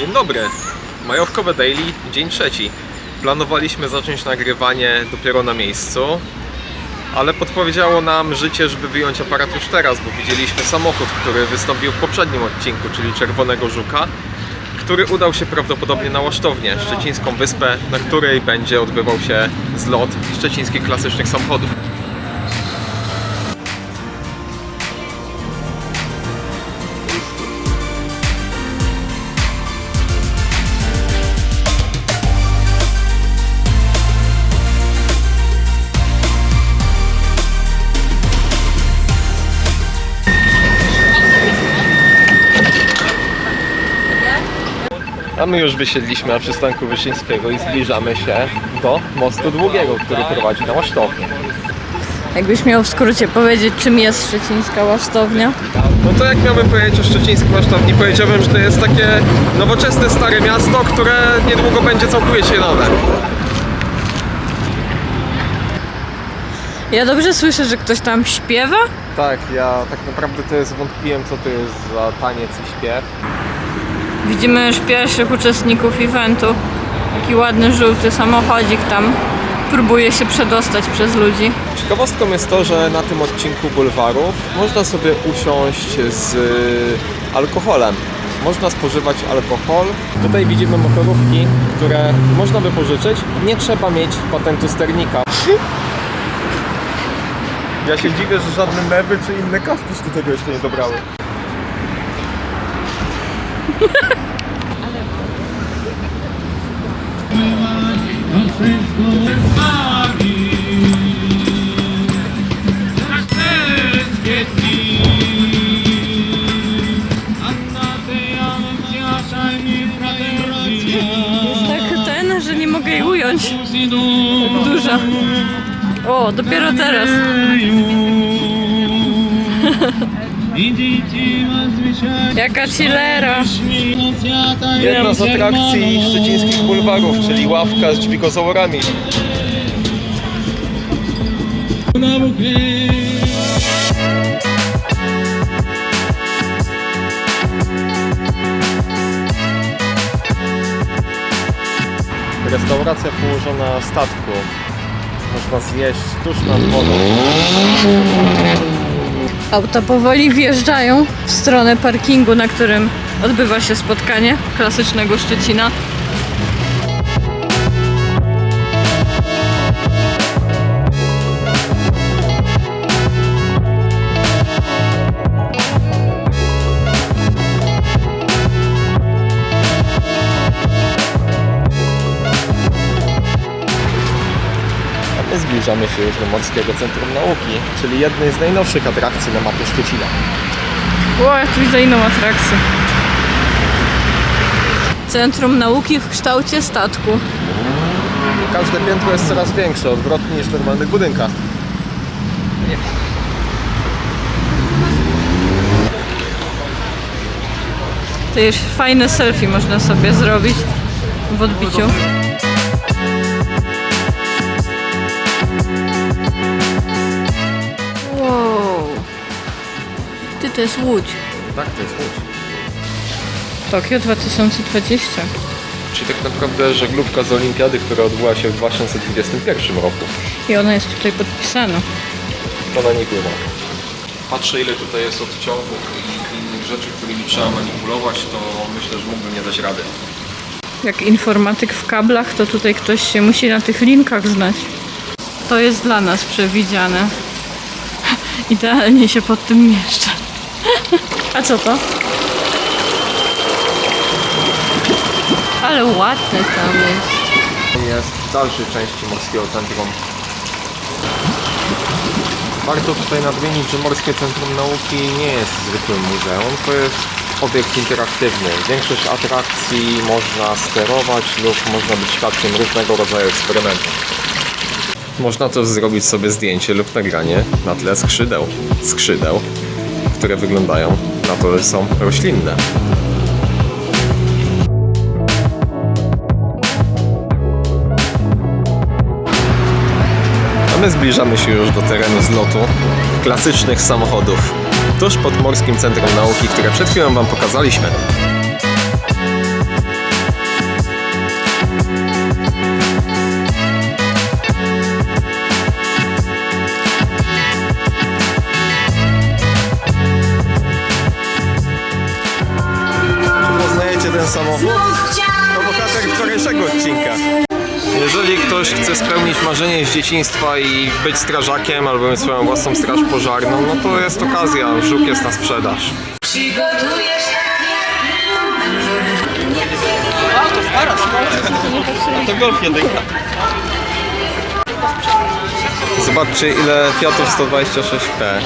Dzień dobry. Majówkowe Daily, dzień trzeci. Planowaliśmy zacząć nagrywanie dopiero na miejscu, ale podpowiedziało nam życie, żeby wyjąć aparat już teraz, bo widzieliśmy samochód, który wystąpił w poprzednim odcinku, czyli Czerwonego Żuka, który udał się prawdopodobnie na Łasztownię, szczecińską wyspę, na której będzie odbywał się zlot szczecińskich klasycznych samochodów. My już wysiedliśmy na przystanku Wyszyńskiego i zbliżamy się do mostu długiego, który prowadzi na Łasztownię. Jakbyś miał w skrócie powiedzieć, czym jest szczecińska łasztownia? No to jak miałbym powiedzieć o szczecińskiej Łasztowni, powiedziałbym, że to jest takie nowoczesne stare miasto, które niedługo będzie całkowicie nowe. Ja dobrze słyszę, że ktoś tam śpiewa? Tak, ja tak naprawdę to jest wątpiłem, co to jest za taniec i śpiew. Widzimy już pierwszych uczestników eventu. Taki ładny, żółty samochodzik tam próbuje się przedostać przez ludzi. Ciekawostką jest to, że na tym odcinku bulwarów można sobie usiąść z y, alkoholem. Można spożywać alkohol. Tutaj widzimy motorówki, które można wypożyczyć. Nie trzeba mieć patentu sternika. Ja się dziwię, że żadne mewy czy inne kawki do tego jeszcze nie dobrały. Jest tak ten, że nie mogę jej ująć. Duża. O, dopiero teraz. Jaka chillera. Jedna z atrakcji szczecińskich bulwarów, czyli ławka z dźwigozaworami. Restauracja położona na statku. Można zjeść tuż nad wodą. Auta powoli wjeżdżają w stronę parkingu, na którym odbywa się spotkanie klasycznego Szczecina. Zbliżamy się już do Morskiego Centrum Nauki, czyli jednej z najnowszych atrakcji na mapie Szczecina. O, ja tu widzę inną atrakcję. Centrum Nauki w kształcie statku. Każde piętro jest coraz większe, odwrotnie niż w normalnych budynkach. To już fajne selfie można sobie zrobić w odbiciu. To jest Łódź. Tak, to jest Łódź. Tokio 2020. Czyli tak naprawdę żeglówka z Olimpiady, która odbyła się w 2021 roku. I ona jest tutaj podpisana. To na niej pływa. Patrzę ile tutaj jest odciągów i innych rzeczy, którymi trzeba manipulować, to myślę, że mógłbym nie dać rady. Jak informatyk w kablach, to tutaj ktoś się musi na tych linkach znać. To jest dla nas przewidziane. Idealnie się pod tym mieszczę. A co to? Ale ładne tam jest. Jest w dalszej części Morskiego Centrum. Warto tutaj nadmienić, że Morskie Centrum Nauki nie jest zwykłym muzeum, to jest obiekt interaktywny. Większość atrakcji można sterować lub można być świadkiem różnego rodzaju eksperymentów. Można też zrobić sobie zdjęcie lub nagranie na tle skrzydeł. Skrzydeł, które wyglądają na to, że są roślinne. A my zbliżamy się już do terenu zlotu klasycznych samochodów tuż pod Morskim Centrum Nauki, które przed chwilą Wam pokazaliśmy. Samochód? To bohater wczorajszego odcinka. Jeżeli ktoś chce spełnić marzenie z dzieciństwa i być strażakiem albo mieć swoją własną straż pożarną, no to jest okazja, żuk jest na sprzedaż. Przygotujesz To golf jedynka. Zobaczcie ile Fiatów 126P.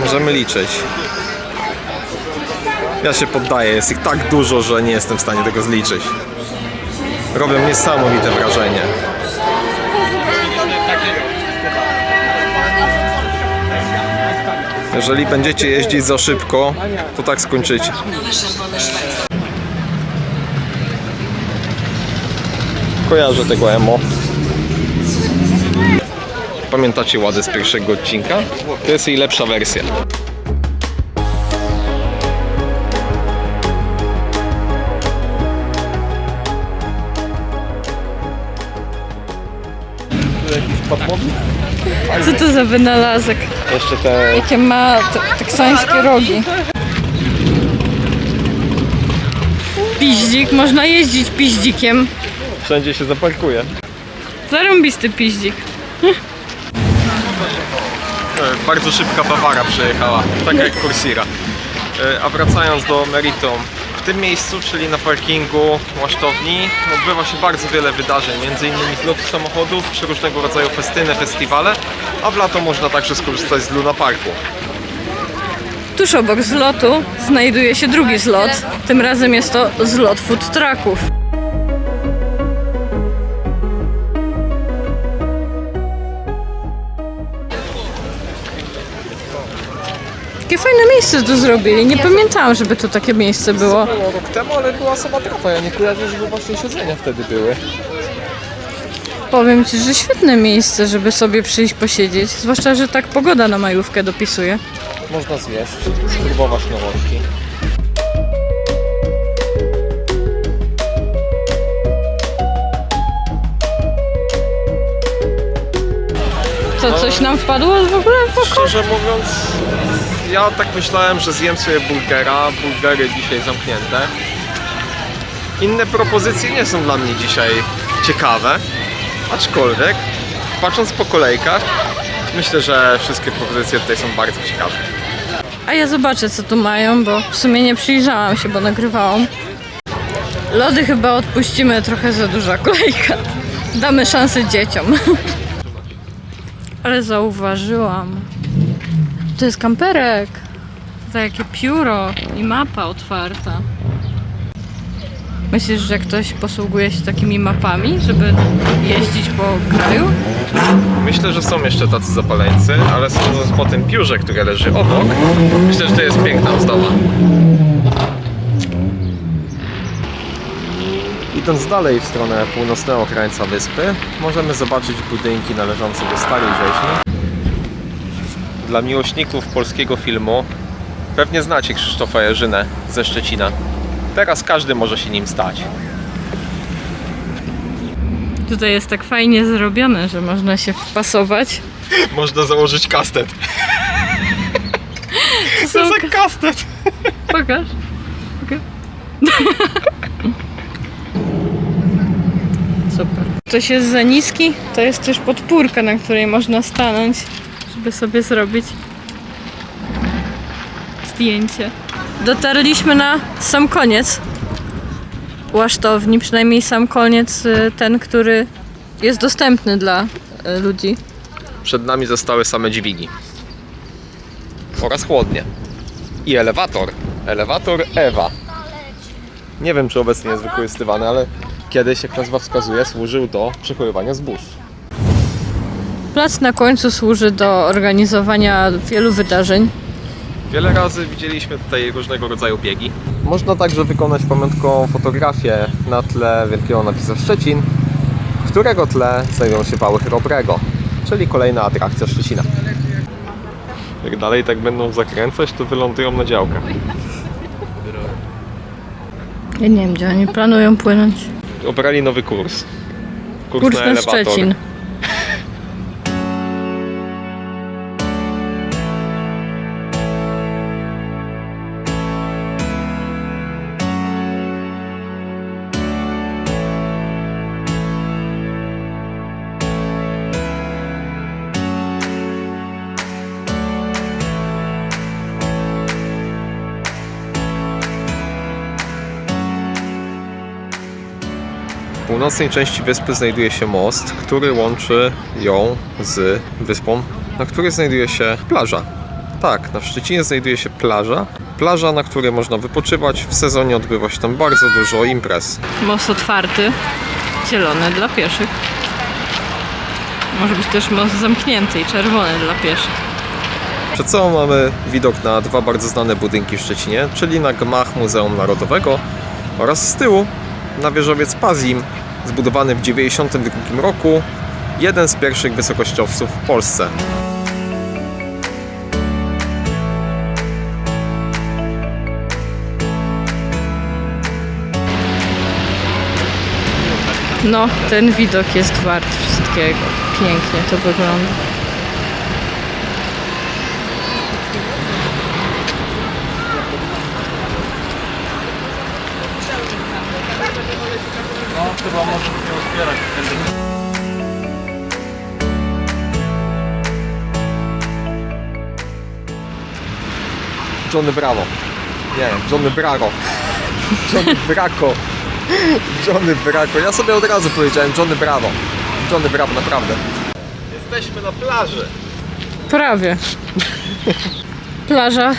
Możemy liczyć. Ja się poddaję, jest ich tak dużo, że nie jestem w stanie tego zliczyć. Robią niesamowite wrażenie. Jeżeli będziecie jeździć za szybko, to tak skończycie. Kojarzę tego emo. Pamiętacie ładę z pierwszego odcinka? To jest jej lepsza wersja. Co to za wynalazek? Jeszcze te Jakie ma te- teksańskie rogi. Piździk, można jeździć piździkiem. wszędzie się zaparkuje. Zarąbisty piździk. E, Bardzo szybka Bawara przejechała, tak jak Corsira. E, A wracając do meritum, tym miejscu, czyli na parkingu łasztowni, odbywa się bardzo wiele wydarzeń, m.in. zloty samochodów, przeróżnego rodzaju festyny, festiwale, a w lato można także skorzystać z Luna Parku. Tuż obok zlotu znajduje się drugi zlot. Tym razem jest to zlot food trucków. Jakie fajne miejsce tu zrobili. Nie pamiętałam, żeby tu takie miejsce było. Było rok temu, ale była sama trafa, ja nie kojarzę, żeby właśnie siedzenia wtedy były. Powiem Ci, że świetne miejsce, żeby sobie przyjść posiedzieć. Zwłaszcza, że tak pogoda na majówkę dopisuje. Można zjeść, spróbować nowości. Co, coś nam wpadło w ogóle w oko? Szczerze mówiąc, ja tak myślałem, że zjem sobie burgera, burgery dzisiaj zamknięte. Inne propozycje nie są dla mnie dzisiaj ciekawe, aczkolwiek patrząc po kolejkach, myślę, że wszystkie propozycje tutaj są bardzo ciekawe. A ja zobaczę, co tu mają, bo w sumie nie przyjrzałam się, bo nagrywałam. Lody chyba odpuścimy, trochę za duża kolejka. Damy szansę dzieciom. Ale zauważyłam. To jest kamperek. Za jakie pióro i mapa otwarta. Myślisz, że ktoś posługuje się takimi mapami, żeby jeździć po kraju? Myślę, że są jeszcze tacy zapaleńcy, ale sądząc po tym piórze, które leży obok, myślę, że to jest piękna ozdoba. Idąc dalej w stronę północnego krańca wyspy, możemy zobaczyć budynki należące do Starej Rzeźni. Dla miłośników polskiego filmu pewnie znacie Krzysztofa Jerzynę ze Szczecina. Teraz każdy może się nim stać. Tutaj jest tak fajnie zrobione, że można się wpasować. Można założyć kastet. To są... kastet! Pokaż. Pokaż. Super. Coś jest za niski, to jest też podpórka, na której można stanąć, żeby sobie zrobić zdjęcie. Dotarliśmy na sam koniec łasztowni, przynajmniej sam koniec, y, ten, który jest dostępny dla y, ludzi. Przed nami zostały same dźwigi. Oraz chłodnie. I elewator. Elewator Ewa. Nie wiem, czy obecnie jest wykorzystywany, ale kiedyś, jak nazwa wskazuje, służył do przechowywania zbóż. Plac na końcu służy do organizowania wielu wydarzeń. Wiele razy widzieliśmy tutaj różnego rodzaju biegi. Można także wykonać pamiątkową fotografię na tle wielkiego napisu Szczecin, w którego tle znajdują się wały Chrobrego, czyli kolejna atrakcja Szczecina. Jak dalej tak będą zakręcać, to wylądują na działkach. Ja nie wiem, gdzie oni planują płynąć. Obrali nowy kurs. Kurs, Kurs na na elewator. Szczecin. Północnej części wyspy znajduje się most, który łączy ją z wyspą, na której znajduje się plaża. Tak, na Szczecinie znajduje się plaża. Plaża, na której można wypoczywać. W sezonie odbywa się tam bardzo dużo imprez. Most otwarty, zielony dla pieszych. Może być też most zamknięty i czerwony dla pieszych. Przed sobą mamy widok na dwa bardzo znane budynki w Szczecinie, czyli na gmach Muzeum Narodowego oraz z tyłu na wieżowiec Pazim, zbudowany w 1992 roku, jeden z pierwszych wysokościowców w Polsce. No, ten widok jest wart wszystkiego. Pięknie to wygląda. Johnny Bravo. Nie, Johnny Bravo. Johnny Braco. Johnny Braco. Ja sobie od razu powiedziałem Johnny Bravo. Johnny Bravo, naprawdę. Jesteśmy na plaży. Prawie. Plaża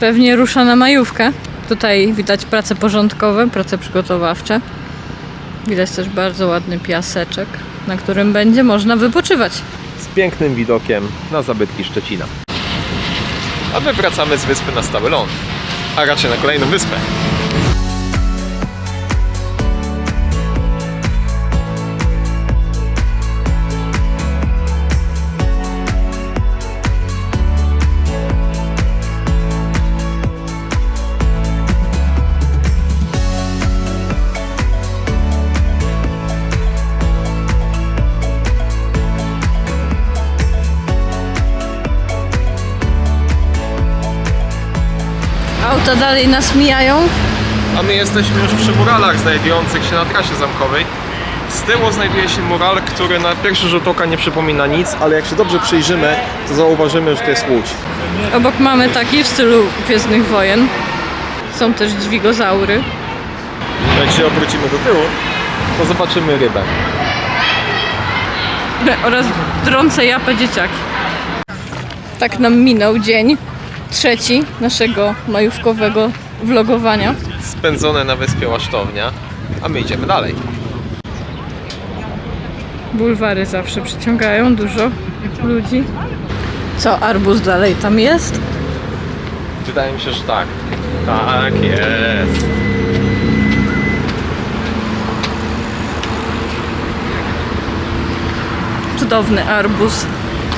pewnie rusza na majówkę. Tutaj widać prace porządkowe, prace przygotowawcze. Widać też bardzo ładny piaseczek, na którym będzie można wypoczywać. z pięknym widokiem na zabytki Szczecina. A my wracamy z wyspy na stały ląd, a raczej na kolejną wyspę. Auta dalej nas mijają. A my jesteśmy już przy muralach znajdujących się na trasie zamkowej. Z tyłu znajduje się mural, który na pierwszy rzut oka nie przypomina nic, ale jak się dobrze przyjrzymy, to zauważymy, że to jest łódź. Obok mamy taki w stylu Gwiezdnych Wojen. Są też dźwigozaury. Jak się obrócimy do tyłu, to zobaczymy rybę. oraz drące japę dzieciaki. Tak nam minął dzień trzeci naszego majówkowego vlogowania. Spędzone na wyspie Łasztownia, a my idziemy dalej. Bulwary zawsze przyciągają dużo ludzi. Co, arbuz dalej tam jest? Wydaje mi się, że tak. Tak jest. Cudowny arbuz.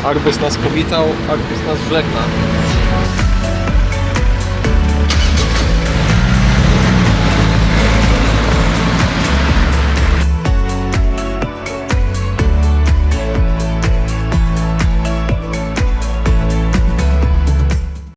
Arbus nas powitał, Arbus nas żegna.